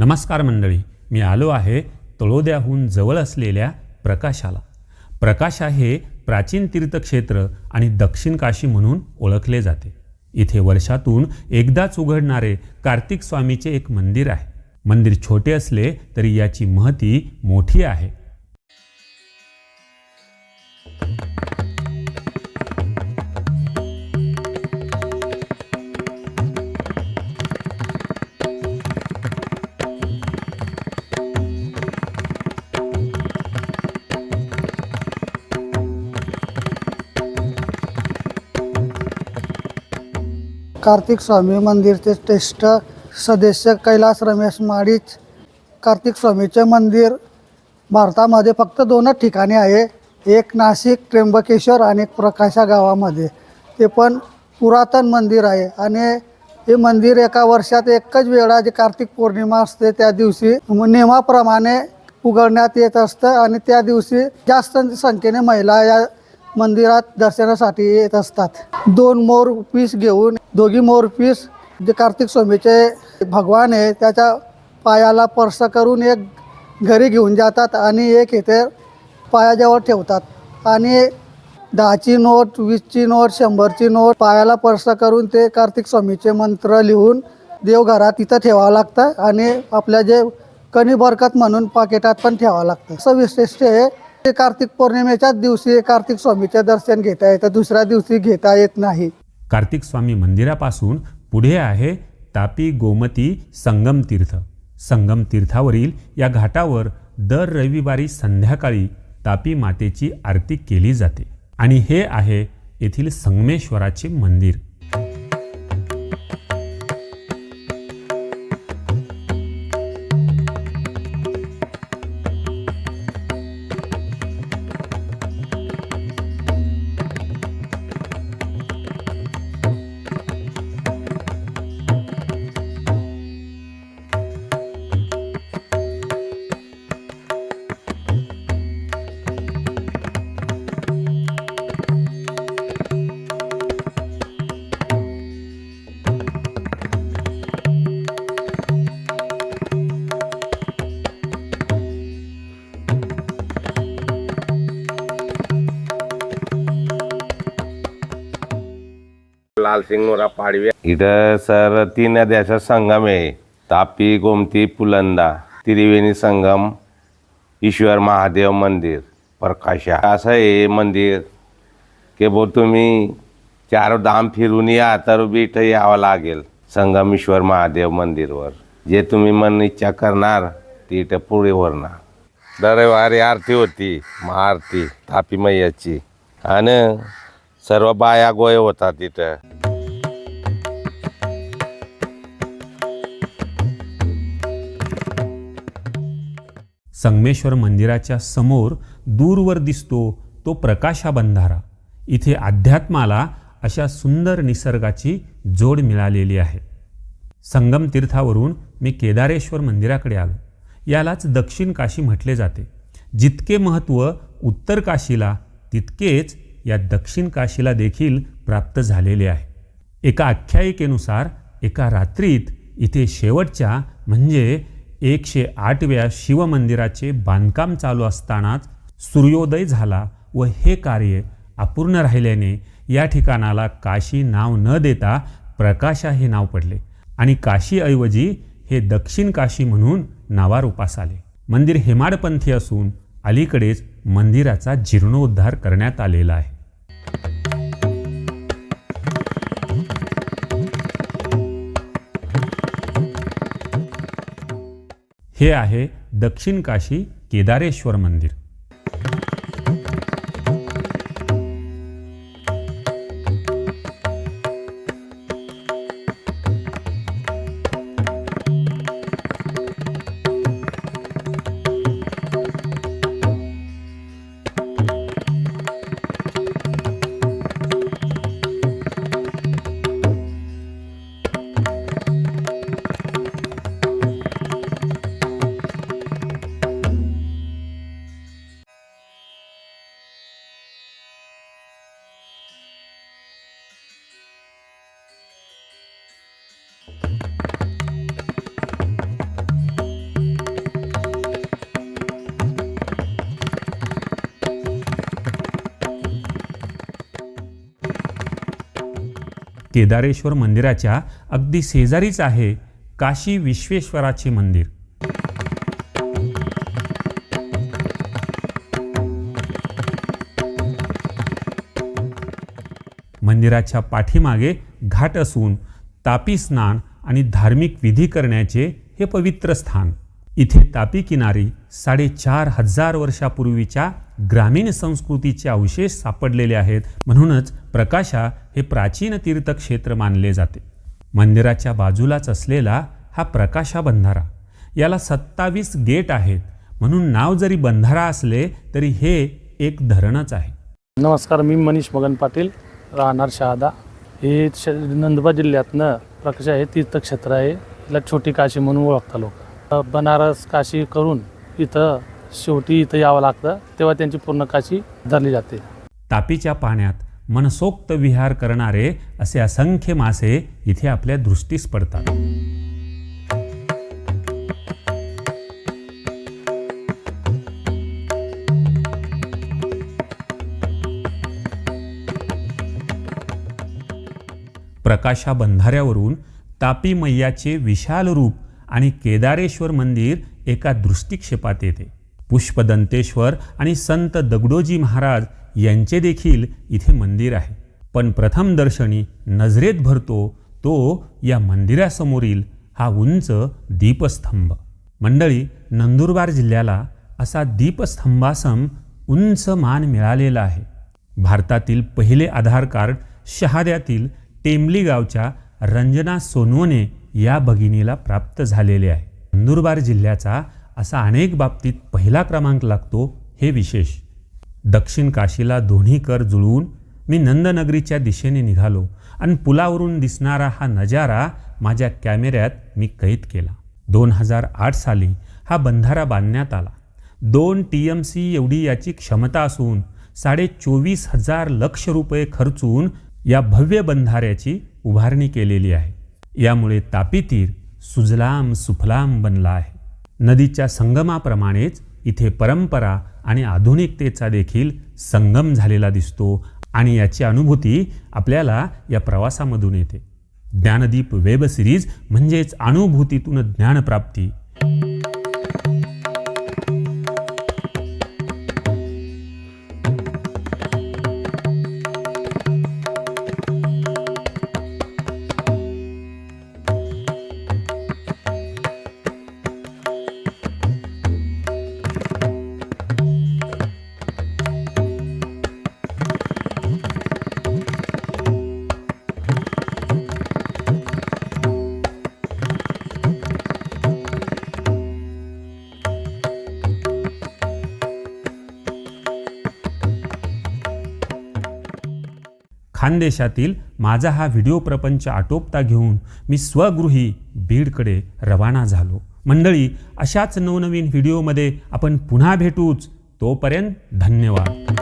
नमस्कार मंडळी मी आलो आहे तळोद्याहून जवळ असलेल्या प्रकाशाला. प्रकाशा हे प्राचीन तीर्थक्षेत्र आणि दक्षिण काशी म्हणून ओळखले जाते. इथे वर्षातून एकदाच उघडणारे कार्तिक स्वामीचे एक मंदिर आहे. मंदिर छोटे असले तरी याची महती मोठी आहे. कार्तिक स्वामी मंदिरचे श्रेष्ठ सदस्य कैलास रमेश माडीच. कार्तिक स्वामीचे मंदिर भारतामध्ये फक्त दोनच ठिकाणी आहे. एक नाशिक त्र्यंबकेश्वर आणि एक प्रकाशा गावामध्ये. ते पण पुरातन मंदिर आहे आणि हे मंदिर एका वर्षात एकच वेळा जे कार्तिक पौर्णिमा असते त्या दिवशी नियमाप्रमाणे उघडण्यात येत असतं आणि त्या दिवशी जास्त संख्येने महिला या मंदिरात दर्शनासाठी येत असतात. दोन मोर पीस घेऊन दोघी मोर पीस जे कार्तिक स्वामीचे भगवान आहे त्याच्या पायाला स्पर्श करून एक घरी घेऊन जातात आणि एक इथे पायाजवळ ठेवतात. आणि दहाची नोट वीसची नोट शंभरची नोट पायाला स्पर्श करून ते कार्तिक स्वामीचे मंत्र लिहून देवघरात तिथं ठेवावं लागतं आणि आपल्या जे कणी बरकत म्हणून पाकिटात पण ठेवावं लागतं. असं विशिष्ट आहे ते कार्तिक पौर्णिमेच्याच दिवशी कार्तिक स्वामीचे दर्शन घेता येतं दुसऱ्या दिवशी घेता येत नाही. कार्तिक स्वामी मंदिरापासून पुढे आहे तापी गोमती संगम तीर्थ. संगम तीर्थावरील या घाटावर दर रविवारी संध्याकाळी तापी मातेची आरती केली जाते. आणि हे आहे येथील संगमेश्वराचे मंदिर. लालसिंगोरा पाडवी. इथं सर तीन नद्याचा संगम आहे. तापी गोमती पुलंदा. त्रिवेणी संगम ईश्वर महादेव मंदिर प्रकाशा. असं आहे मंदिर. की बो तुम्ही चार धाम फिरून या तर बी इथं यावं लागेल. संगम ईश्वर महादेव मंदिरवर. जे तुम्ही मन इच्छा करणार ती इथं पुढे वरणार दरवारी आरती होती महाआरती तापी मैयाची. आणि सर्व बाया गोय होतात तिथं संगमेश्वर मंदिराच्या समोर दूरवर दिसतो तो प्रकाशा बंधारा इथे अध्यात्माला अशा सुंदर निसर्गाची जोड मिळालेली आहे. संगम तीर्थावरून मी केदारेश्वर मंदिराकडे आलो. यालाच दक्षिण काशी म्हटले जाते. जितके महत्त्व उत्तर काशीला तितकेच या दक्षिण काशीला देखील प्राप्त झालेले आहे. एका आख्यायिकेनुसार एका रात्रीत इथे शेवटच्या म्हणजे एकशे आठव्या शिवमंदिराचे बांधकाम चालू असतानाच सूर्योदय झाला व हे कार्य अपूर्ण राहिल्याने या ठिकाणाला काशी नाव न देता प्रकाशा हे नाव पडले. आणि काशीऐवजी हे दक्षिण काशी म्हणून नावारूपास आले. मंदिर हेमाडपंथी असून अलीकडेच मंदिराचा जीर्णोद्धार करण्यात आलेला आहे. हे आहे दक्षिण काशी केदारेश्वर मंदिर. केदारेश्वर मंदिराच्या अगदी शेजारीच आहे काशी विश्वेश्वराचे मंदिर. मंदिराच्या पाठीमागे घाट असून तापी स्नान आणि धार्मिक विधी करण्याचे हे पवित्र स्थान. इथे तापी किनारी साडेचार हजार वर्षापूर्वीच्या ग्रामीण संस्कृतीचे अवशेष सापडलेले आहेत. म्हणूनच प्रकाशा हे प्राचीन तीर्थक्षेत्र मानले जाते. मंदिराच्या बाजूलाच असलेला हा प्रकाशा बंधारा. याला सत्तावीस गेट आहेत. म्हणून नाव जरी बंधारा असले तरी हे एक धरणच आहे. नमस्कार मी मनीष मगन पाटील राहणार शहादा. हे श नंदुरबार जिल्ह्यातनं प्रकाश आहे तीर्थक्षेत्र आहे. तिला छोटी काशी म्हणून ओळखता लोक. बनारस काशी करून इथं शेवटी इथं यावं लागतं तेव्हा त्यांची पूर्ण काशी धरली जाते. तापीच्या पाण्यात मनसोक्त विहार करणारे असे असंख्य मासे इथे आपल्या दृष्टीस पडतात. प्रकाशा बंधाऱ्यावरून तापी मैयाचे विशाल रूप आणि केदारेश्वर मंदिर एका दृष्टिक्षेपात येते. पुष्पदंतेश्वर आणि संत दगडोजी महाराज यांचे देखील इथे मंदिर आहे. पण प्रथम दर्शनी नजरेत भरतो तो या मंदिरासमोरील हा उंच दीपस्तंभ. मंडळी नंदुरबार जिल्ह्याला असा दीपस्तंभासम उंच मान मिळालेला आहे. भारतातील पहिले आधार कार्ड शहाद्यातील टेंबली गावच्या रंजना सोनवणे या भगिनीला प्राप्त झालेले आहे. नंदुरबार जिल्ह्याचा असा अनेक बाबतीत पहिला क्रमांक लागतो हे विशेष. दक्षिण काशीला दोन्ही कर जुळवून मी नंदनगरीच्या दिशेने निघालो आणि पुलावरून दिसणारा हा नजारा माझ्या कॅमेऱ्यात मी कैद केला. दोन हजार आठ साली हा बंधारा बांधण्यात आला. दोन टी एम सी एवढी याची क्षमता असून साडे चोवीस हजार लक्ष रुपये खर्चून या भव्य बंधाऱ्याची उभारणी केलेली आहे. यामुळे तापी तीर सुजलाम सुफलाम बनला आहे. नदीच्या संगमाप्रमाणेच इथे परंपरा आणि आधुनिकतेचा देखील संगम झालेला दिसतो आणि याची अनुभूती आपल्याला या प्रवासामधून येते. ज्ञानदीप वेब सिरीज म्हणजेच अनुभूतीतून ज्ञानप्राप्ती. खानदेशातील माझा हा व्हिडिओ प्रपंच आटोपता घेऊन मी स्वगृही बीडकडे रवाना झालो. मंडळी अशाच नवनवीन व्हिडिओमध्ये आपण पुन्हा भेटूच. तोपर्यंत धन्यवाद.